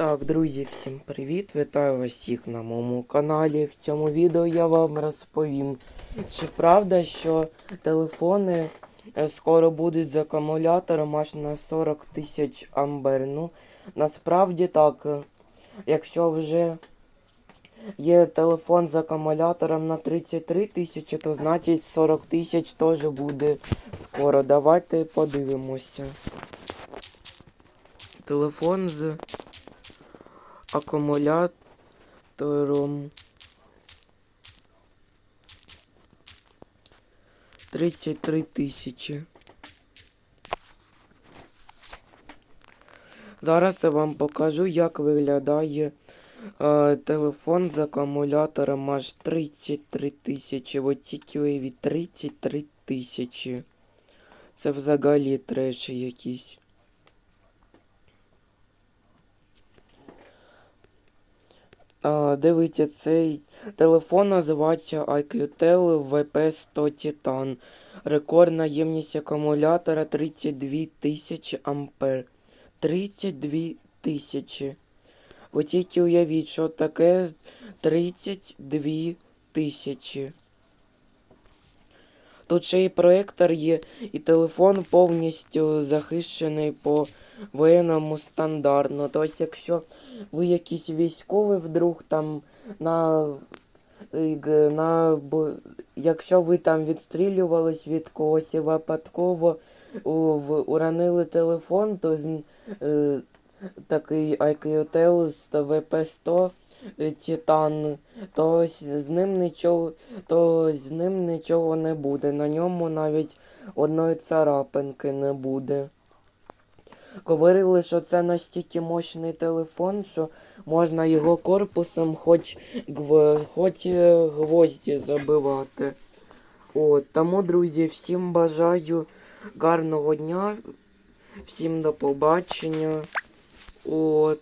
Так, друзі, всім привіт! Вітаю всіх на моєму каналі. В цьому відео я вам розповім, чи правда, що телефони е, скоро будуть з акумулятором аж на 40 тисяч ампер. Ну, насправді так, е, якщо вже є телефон з акумулятором на 33 тисячі, то значить 40 тисяч теж буде скоро. Давайте подивимося. Телефон з акумулятором 33 тисячі. Зараз я вам покажу, як виглядає е, телефон з акумулятором аж 33 тисячі. От тільки уявіть 33 тисячі. Це взагалі треш якийсь. Дивіться, цей телефон називається IQtel VP100 Titan. Рекордна ємність акумулятора 32 тисячі ампер. 32 тисячі. Ви тільки уявіть, що таке 32 тисячі. Тут ще і проектор є, і телефон повністю захищений по воєнному стандарту. Тобто, якщо ви якийсь військовий вдруг там на. е, на якщо ви там відстрілювались від когось і випадково у, в, уронили телефон, то з, е, такий IQtel з VP100 Titan, то з з ним нічого, то з ним нічого не буде. На ньому навіть одної царапинки не буде. Говорили, що це настільки мощний телефон, що можна його корпусом хоч, гв... хоч е, гвозді забивати. От, тому, друзі, всім бажаю гарного дня, всім до побачення. От.